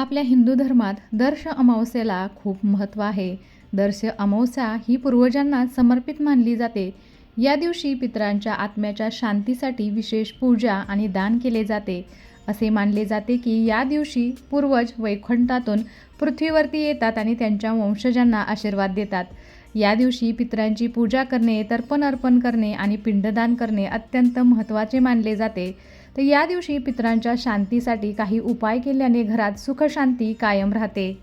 आपल्या हिंदू धर्मात दर्श अमावस्येला खूप महत्त्व आहे. दर्श अमावस्या ही पूर्वजांना समर्पित मानली जाते. या दिवशी पितरांच्या आत्म्याच्या शांतीसाठी विशेष पूजा आणि दान केले जाते. असे मानले जाते की या दिवशी पूर्वज वैकुंठातून पृथ्वीवरती येतात आणि त्यांच्या वंशजांना आशीर्वाद देतात. या दिवशी पितरांची पूजा करणे तर्पण अर्पण करणे आणि पिंडदान करणे अत्यंत महत्त्वाचे मानले जाते. तर या दिवशी पितरांच्या शांतीसाठी काही उपाय केल्याने घरात सुखशांती कायम राहते.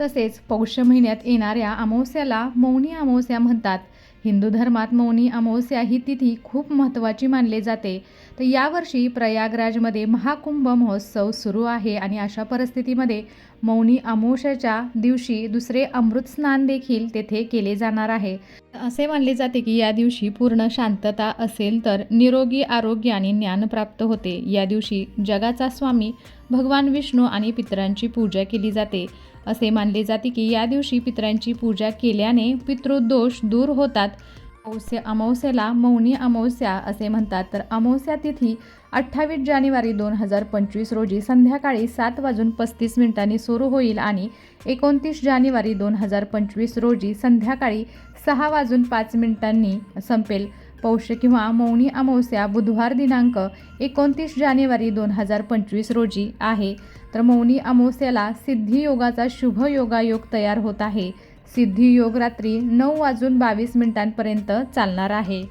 तसेच पौष महिन्यात येणाऱ्या अमावस्याला मौनी अमावस्या म्हणतात. हिंदू धर्मात मौनी अमावस्या ही तिथी खूप महत्त्वाची मानली जाते. तर यावर्षी प्रयागराजमध्ये महाकुंभ महोत्सव सुरू आहे आणि अशा परिस्थितीमध्ये मौनी अमावस्याच्या दिवशी दुसरे अमृत स्नान देखील तेथे केले जाणार आहे. असे मानले जाते की या दिवशी पूर्ण शांतता असेल तर निरोगी आरोग्य आणि ज्ञान प्राप्त होते. या दिवशी जगाचा स्वामी भगवान विष्णू आणि पितरांची पूजा केली जाते. असे मानले जाते की या दिवशी पितरांची पूजा केल्याने पितृदोष दूर होतात. अमावस्या अमावस्याला मौनी अमावस्या असे म्हणतात. तर अमावस्या तिथी अठ्ठावीस जानेवारी दोन हजार पंचवीस रोजी संध्याकाळी सात वाजून पस्तीस मिनिटांनी सुरू होईल आणि एकोणतीस जानेवारी दोन हजार पंचवीस रोजी संध्याकाळी सहा वाजून पाच मिनिटांनी संपेल. पौष किंवा मौनी अमावस्या बुधवार दिनांक एकोणतीस जानेवारी दोन हजार पंचवीस रोजी आहे. तर मौनी अमावस्याला सिद्धी योगाचा शुभ योगायोग तयार होत आहे. सिद्धियोग रात्री नऊ वाजून बावीस मिनिटांपर्यंत चालणार आहे.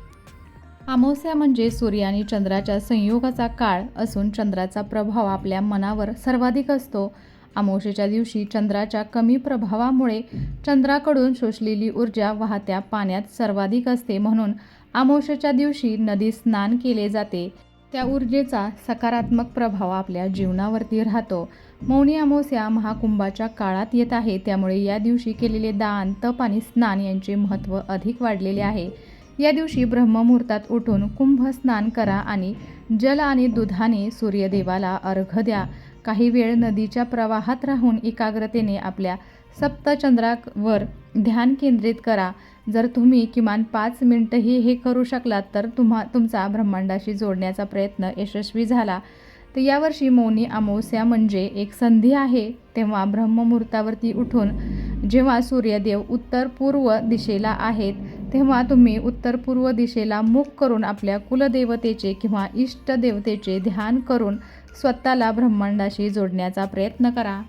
अमावस्या म्हणजे सूर्य आणि चंद्राच्या संयोगाचा काळ असून चंद्राचा प्रभाव आपल्या मनावर सर्वाधिक असतो. अमावस्येच्या दिवशी चंद्राच्या कमी प्रभावामुळे चंद्राकडून शोषलेली ऊर्जा वाहत्या पाण्यात सर्वाधिक असते म्हणून अमावस्येच्या दिवशी नदी स्नान केले जाते. त्या ऊर्जेचा सकारात्मक प्रभाव आपल्या जीवनावरती राहतो. मौनी अमावस्या महाकुंभाच्या काळात येत आहे. त्यामुळे या दिवशी केलेले दान तप आणि स्नान यांचे महत्त्व अधिक वाढलेले आहे. या दिवशी ब्रह्ममुहूर्तात उठून कुंभ स्नान करा आणि जल आणि दुधाने सूर्यदेवाला अर्घ द्या. काही वेळ नदीच्या प्रवाहात राहून एकाग्रतेने आपल्या सप्तचंद्रावर ध्यान केंद्रित करा. जर तुम्ही किमान पाच मिनटंही हे करू शकलात तर तुम्हा तुमचा ब्रह्मांडाशी जोडण्याचा प्रयत्न यशस्वी झाला. तर यावर्षी मौनी अमावस्या म्हणजे एक संधी आहे. तेव्हा ब्रह्ममुहूर्तावरती उठून जेव्हा सूर्यदेव उत्तर पूर्व दिशेला आहेत तेव्हा तुम्ही उत्तर पूर्व दिशेला मुख करून आपल्या कुलदेवतेचे किंवा इष्टदेवतेचे ध्यान करून स्वतःला ब्रह्मांडाशी जोडण्याचा प्रयत्न करा.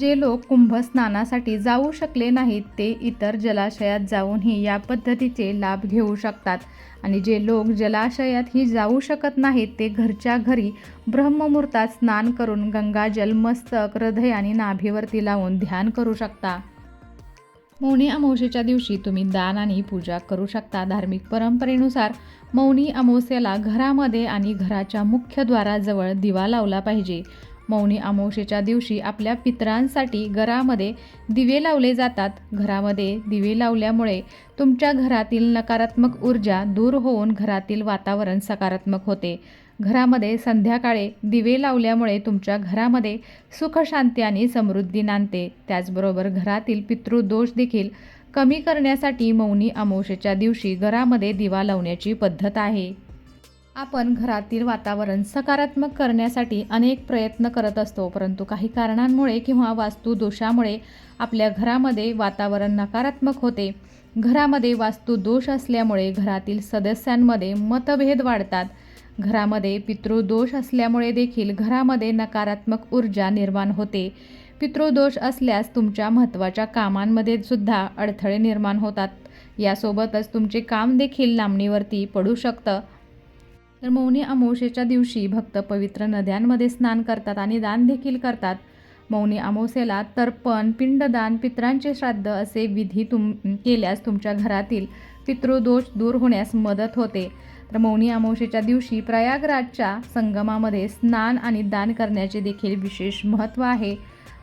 जे लोक कुंभस्नानासाठी जाऊ शकले नाहीत ते इतर जलाशयात जाऊनही या पद्धतीचे लाभ घेऊ शकतात. आणि जे लोक जलाशयातही जाऊ शकत नाहीत ते घरच्या घरी ब्रह्ममुहूर्तात स्नान करून गंगाजल मस्तक हृदय आणि नाभीवरती लावून ध्यान करू शकता. मौनी अमावस्येच्या दिवशी तुम्ही दान आणि पूजा करू शकता. धार्मिक परंपरेनुसार मौनी अमावस्येला घरामध्ये आणि घराच्या मुख्य द्वाराजवळ दिवा लावला पाहिजे. मौनी अमावशेच्या दिवशी आपल्या पितरांसाठी घरामध्ये दिवे लावले जातात. घरामध्ये दिवे लावल्यामुळे तुमच्या घरातील नकारात्मक ऊर्जा दूर होऊन घरातील वातावरण सकारात्मक होते. घरामध्ये संध्याकाळी दिवे लावल्यामुळे तुमच्या घरामध्ये सुखशांती आणि समृद्धी नांदते. त्याचबरोबर घरातील पितृदोष देखील कमी करण्यासाठी मौनी अमावशेच्या दिवशी घरामध्ये दिवा लावण्याची पद्धत आहे. आपण घरातील वातावरण सकारात्मक करण्यासाठी अनेक प्रयत्न करत असतो परंतु काही कारणांमुळे किंवा वास्तुदोषामुळे आपल्या घरामध्ये वातावरण नकारात्मक होते. घरामध्ये वास्तुदोष असल्यामुळे घरातील सदस्यांमध्ये मतभेद वाढतात. घरामध्ये पितृदोष असल्यामुळे देखील घरामध्ये नकारात्मक ऊर्जा निर्माण होते. पितृदोष असल्यास तुमच्या महत्त्वाच्या कामांमध्ये सुद्धा अडथळे निर्माण होतात. यासोबतच तुमचे काम देखील लांबणीवरती पडू शकतं. तर मौनी अमावस्येच्या दिवशी भक्त पवित्र नद्यांमध्ये स्नान करतात आणि दान देखील करतात. मौनी अमावस्येला तर्पण पिंडदान पितरांचे श्राद्ध असे विधी तुम केल्यास तुमच्या घरातील पितृदोष दूर होण्यास मदत होते. तर मौनी अमावस्येच्या दिवशी प्रयागराजच्या संगमामध्ये स्नान आणि दान करण्याचे देखील विशेष महत्त्व आहे.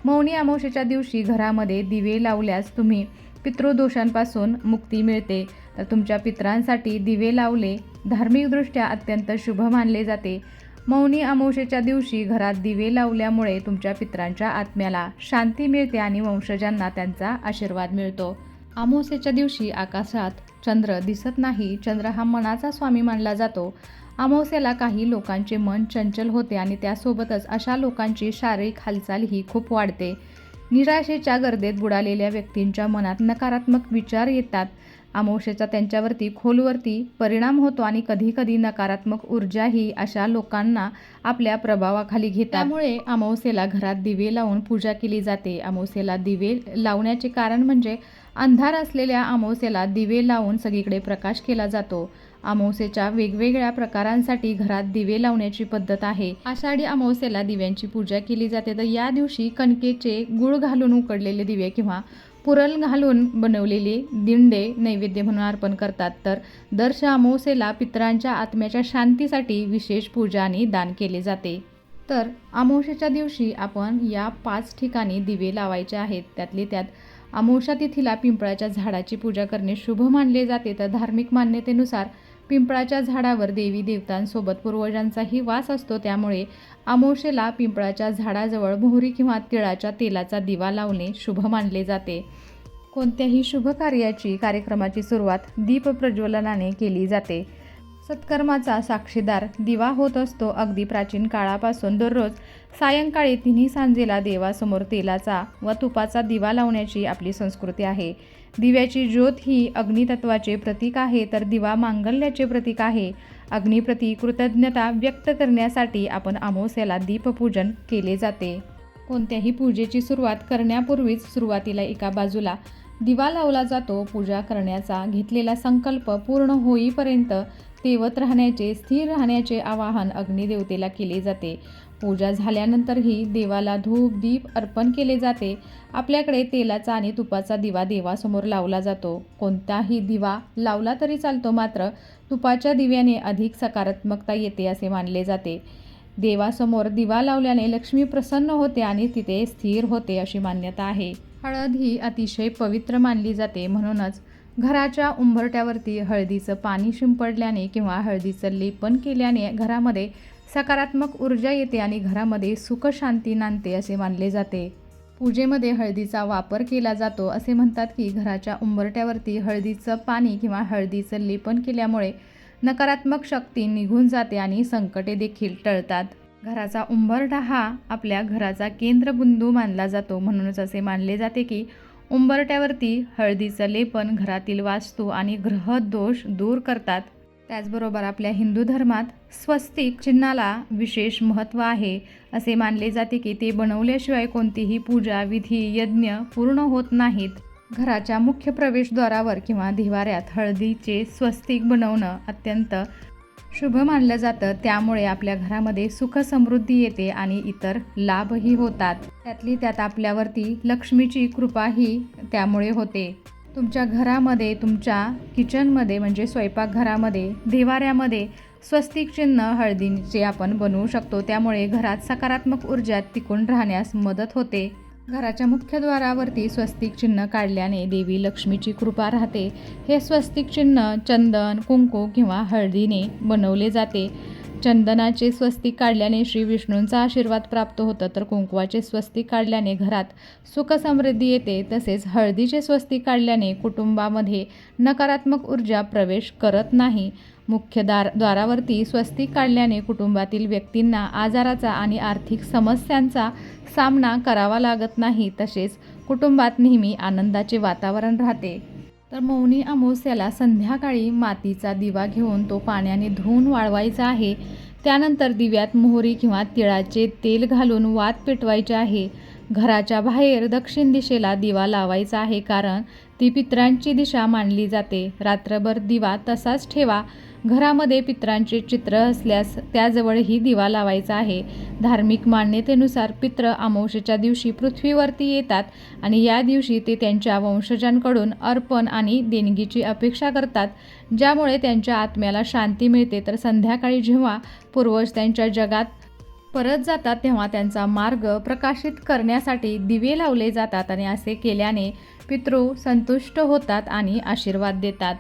मौनी अमावस्येच्या दिवशी घरामध्ये दिवे लावल्यास तुम्ही पितृदोषांपासून मुक्ती मिळते. तर तुमच्या पितरांसाठी दिवे लावले. धार्मिकदृष्ट्या अत्यंत शुभ मानले जाते. मौनी अमावशेच्या दिवशी घरात दिवे लावल्यामुळे तुमच्या पितरांच्या आत्म्याला शांती मिळते आणि वंशजांना त्यांचा आशीर्वाद मिळतो. अमावस्येच्या दिवशी आकाशात चंद्र दिसत नाही. चंद्र हा मनाचा स्वामी मानला जातो. अमावस्याला काही लोकांचे मन चंचल होते आणि त्यासोबतच अशा लोकांची शारीरिक हालचालही खूप वाढते. निराशेच्या गर्देत बुडालेल्या व्यक्तींच्या मनात नकारात्मक विचार येतात. अमावस्येचा त्यांच्यावरती खोलवरती परिणाम होतो आणि कधीकधी नकारात्मक ऊर्जाही अशा लोकांना आपल्या प्रभावाखाली घेतात. त्यामुळे अमावस्येला घरात दिवे लावून पूजा केली जाते. अमावस्येला दिवे लावण्याचे कारण म्हणजे अंधार असलेल्या अमावस्येला दिवे लावून सगळीकडे प्रकाश केला जातो. अमावस्येच्या वेगवेगळ्या प्रकारांसाठी घरात दिवे लावण्याची पद्धत आहे. आषाढी अमावस्येला दिव्यांची पूजा केली जाते. तर या दिवशी कणकेचे गुळ घालून उकडलेले दिवे किंवा पुरल घालून बनवलेले दिंडे नैवेद्य म्हणून अर्पण करतात. तर दर्श अमावस्येला पितरांच्या आत्म्याच्या शांतीसाठी विशेष पूजा आणि दान केले जाते. तर अमावस्येच्या दिवशी आपण या पाच ठिकाणी दिवे लावायचे आहेत. त्यातले त्यात अमावस्या तिथीला पिंपळाच्या झाडाची पूजा करणे शुभ मानले जाते. तर धार्मिक मान्यतेनुसार पिंपळाच्या झाडावर देवी देवतांसोबत पूर्वजांचाही वास असतो. त्यामुळे आमोशेला पिंपळाच्या झाडाजवळ मोहरी किंवा तिळाच्या तेलाचा दिवा लावणे शुभ मानले जाते. कोणत्याही शुभ कार्याची कार्यक्रमाची सुरुवात दीप प्रज्वलनाने केली जाते. सत्कर्माचा साक्षीदार दिवा होत असतो. अगदी प्राचीन काळापासून दररोज सायंकाळी तिन्ही सांजेला देवासमोर तेलाचा व तुपाचा दिवा लावण्याची आपली संस्कृती आहे. दिव्याची ज्योत ही अग्नितत्वाचे प्रतीक आहे तर दिवा मांगल्याचे प्रतीक आहे. अग्निप्रती कृतज्ञता व्यक्त करण्यासाठी आपण अमावस्याला दीपपूजन केले जाते. कोणत्याही पूजेची सुरुवात करण्यापूर्वीच सुरुवातीला एका बाजूला दिवा लावला जातो. पूजा करण्याचा घेतलेला संकल्प पूर्ण होईपर्यंत तेवत राहण्याचे स्थिर राहण्याचे आवाहन अग्निदेवतेला केले जाते. पूजा झाल्यानंतरही देवाला धूप दीप अर्पण केले जाते. आपल्याकडे तेलाचा आणि तुपाचा दिवा देवासमोर लावला जातो. कोणताही दिवा लावला तरी चालतो मात्र तुपाच्या दिव्याने अधिक सकारात्मकता येते असे मानले जाते. देवासमोर दिवा लावल्याने लक्ष्मी प्रसन्न होते आणि तिथे स्थिर होते अशी मान्यता आहे. हळद ही अतिशय पवित्र मानली जाते. म्हणूनच घराच्या उंबरट्यावरती हळदीचं पाणी शिंपडल्याने किंवा हळदीचं लेपन केल्याने घरामध्ये सकारात्मक ऊर्जा येते आणि घरामध्ये सुखशांती नांदते असे मानले जाते. पूजेमध्ये हळदीचा वापर केला जातो असे म्हणतात की घराच्या उंबरट्यावरती हळदीचं पाणी किंवा हळदीचं लेपन केल्यामुळे नकारात्मक शक्ती निघून जाते आणि संकटे देखील टळतात. घराचा उंबरठा हा आपल्या घराचा केंद्रबिंदू मानला जातो. म्हणूनच असे मानले जाते की उंबरट्यावरती हळदीचं लेपन घरातील वास्तू आणि ग्रहदोष दूर करतात. त्याचबरोबर आपल्या हिंदू धर्मात स्वस्तिक चिन्हाला विशेष महत्त्व आहे. असे मानले जाते की ते बनवल्याशिवाय कोणतीही पूजा विधी यज्ञ पूर्ण होत नाहीत. घराच्या मुख्य प्रवेशद्वारावर किंवा दिवाऱ्यात हळदीचे स्वस्तिक बनवणं अत्यंत शुभ मानलं जातं. त्यामुळे आपल्या घरामध्ये सुख समृद्धी येते आणि इतर लाभही होतात. त्यातली त्यात आपल्यावरती लक्ष्मीची कृपाही त्यामुळे होते. तुमच्या घरामध्ये तुमच्या किचनमध्ये म्हणजे स्वयंपाकघरामध्ये देवाऱ्यामध्ये स्वस्तिक चिन्ह हळदीचे आपण बनवू शकतो. त्यामुळे घरात सकारात्मक ऊर्जा टिकून राहण्यास मदत होते. घराच्या मुख्यद्वारावरती स्वस्तिक चिन्ह काढल्याने देवी लक्ष्मीची कृपा राहते. हे स्वस्तिक चिन्ह चंदन कुंकू किंवा हळदीने बनवले जाते. चंदनाचे स्वस्तिक काढल्याने श्री विष्णूंचा आशीर्वाद प्राप्त होतं तर कुंकवाचे स्वस्तिक काढल्याने घरात सुखसमृद्धी येते. तसेच हळदीचे स्वस्तिक काढल्याने कुटुंबामध्ये नकारात्मक ऊर्जा प्रवेश करत नाही. मुख्य दार द्वारावरती स्वस्तिक काढल्याने कुटुंबातील व्यक्तींना आजाराचा आणि आर्थिक समस्यांचा सामना करावा लागत नाही तसेच कुटुंबात नेहमी आनंदाचे वातावरण राहते. तर मौनी अमावस्याला संध्याकाळी मातीचा दिवा घेऊन तो पाण्याने धुवून वाळवायचा आहे. त्यानंतर दिव्यात मोहरी किंवा तिळाचे तेल घालून वात पेटवायचे आहे. घराच्या बाहेर दक्षिण दिशेला दिवा लावायचा आहे कारण ती पितरांची दिशा मानली जाते. रात्रभर दिवा तसाच ठेवा. घरामध्ये पित्रांचे चित्र असल्यास त्याजवळही दिवा लावायचा आहे. धार्मिक मान्यतेनुसार पित्र अमावशेच्या दिवशी पृथ्वीवरती येतात आणि या दिवशी ते त्यांच्या वंशजांकडून अर्पण आणि देणगीची अपेक्षा करतात. ज्यामुळे त्यांच्या आत्म्याला शांती मिळते. तर संध्याकाळी जेव्हा पूर्वज त्यांच्या जगात परत जातात तेव्हा त्यांचा मार्ग प्रकाशित करण्यासाठी दिवे लावले जातात आणि असे केल्याने पितृ संतुष्ट होतात आणि आशीर्वाद देतात.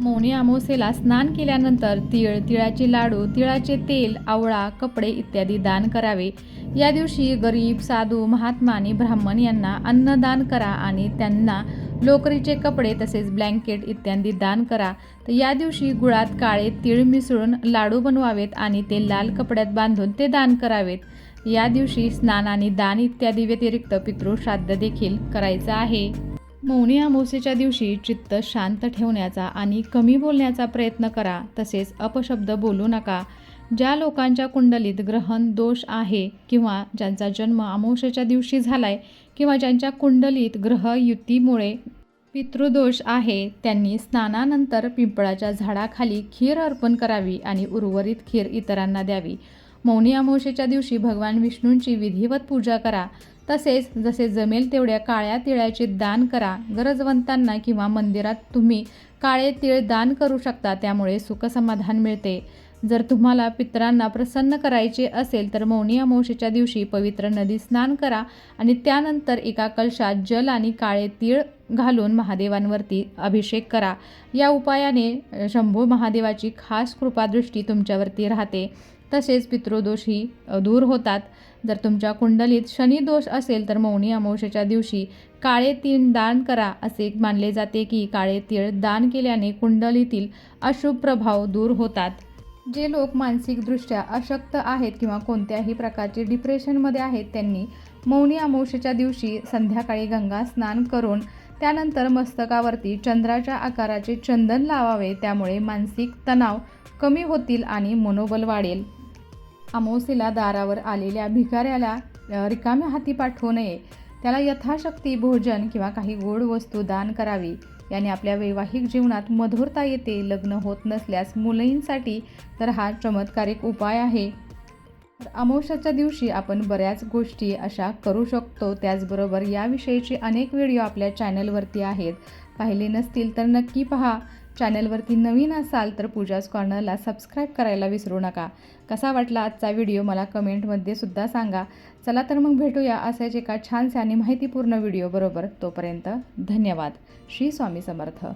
मौनी अमावस्येला स्नान केल्यानंतर तिळ तिळाचे लाडू तिळाचे तेल आवळा कपडे इत्यादी दान करावे. या दिवशी गरीब साधू महात्मा आणि ब्राह्मण यांना अन्नदान करा आणि त्यांना लोकरीचे कपडे तसेच ब्लँकेट इत्यादी दान करा. तर या दिवशी गुळात काळे तीळ मिसळून लाडू बनवावेत आणि ते लाल कपड्यात बांधून ते दान करावेत. या दिवशी स्नान आणि दान इत्यादी व्यतिरिक्त पितृश्राद्ध देखील करायचं आहे. मौनी अमावस्येच्या दिवशी चित्त शांत ठेवण्याचा आणि कमी बोलण्याचा प्रयत्न करा तसेच अपशब्द बोलू नका. ज्या लोकांच्या कुंडलीत ग्रहण दोष आहे किंवा ज्यांचा जन्म अमावस्येच्या दिवशी झालाय किंवा ज्यांच्या कुंडलीत ग्रह युतीमुळे पितृदोष आहे त्यांनी स्नानानंतर पिंपळाच्या झाडाखाली खीर अर्पण करावी आणि उर्वरित खीर इतरांना द्यावी. मौनी अमावस्येच्या दिवशी भगवान विष्णूंची विधिवत पूजा करा. तसेच जसे जमेल तेवढ्या काळ्या तिळाचे दान करा. गरजवंतांना किंवा मंदिरात तुम्ही काळे तीळ दान करू शकता त्यामुळे सुखसमाधान मिळते. जर तुम्हाला पितरांना प्रसन्न करायचे असेल तर मौनी अमावशेच्या दिवशी पवित्र नदी स्नान करा आणि त्यानंतर एका कलशात जल आणि काळे तीळ घालून महादेवांवरती अभिषेक करा. या उपायाने शंभू महादेवाची खास कृपादृष्टी तुमच्यावरती राहते. तसेच पितृदोषही दूर होतात. जर तुमच्या कुंडलीत शनी दोष असेल तर मौनी अमावस्येच्या दिवशी काळे तीळ दान करा असे मानले जाते की काळे तीळ दान केल्याने कुंडलीतील अशुभ प्रभाव दूर होतात. जे लोक मानसिकदृष्ट्या अशक्त आहेत किंवा कोणत्याही प्रकारचे डिप्रेशनमध्ये आहेत त्यांनी मौनी अमावस्येच्या दिवशी संध्याकाळी गंगा स्नान करून त्यानंतर मस्तकावरती चंद्राच्या आकाराचे चंदन लावावे त्यामुळे मानसिक तणाव कमी होतील आणि मनोबल वाढेल. अमावस्येला दारावर आलेल्या भिकाऱ्याला रिकाम्या हाती पाठवू नये. त्याला यथाशक्ती भोजन किंवा काही गोड वस्तू दान करावी. याने आपल्या वैवाहिक जीवनात मधुरता येते लग्न होत नसल्यास मुलींसाठी तर हा चमत्कारिक उपाय आहे. अमावस्याच्या दिवशी आपण बऱ्याच गोष्टी अशा करू शकतो. त्याचबरोबर याविषयीचे अनेक व्हिडिओ आपल्या चॅनलवरती आहेत. पाहिले नसतील तर नक्की पहा. चॅनलवरती नवीन असाल तर पूजाज कॉर्नरला सबस्क्राईब करायला विसरू नका. कसा वाटला आजचा व्हिडिओ मला कमेंटमध्ये सुद्धा सांगा. चला तर मग भेटूया असेच एका छानसे आणि माहितीपूर्ण व्हिडिओ बरोबर तोपर्यंत धन्यवाद. श्री स्वामी समर्थ.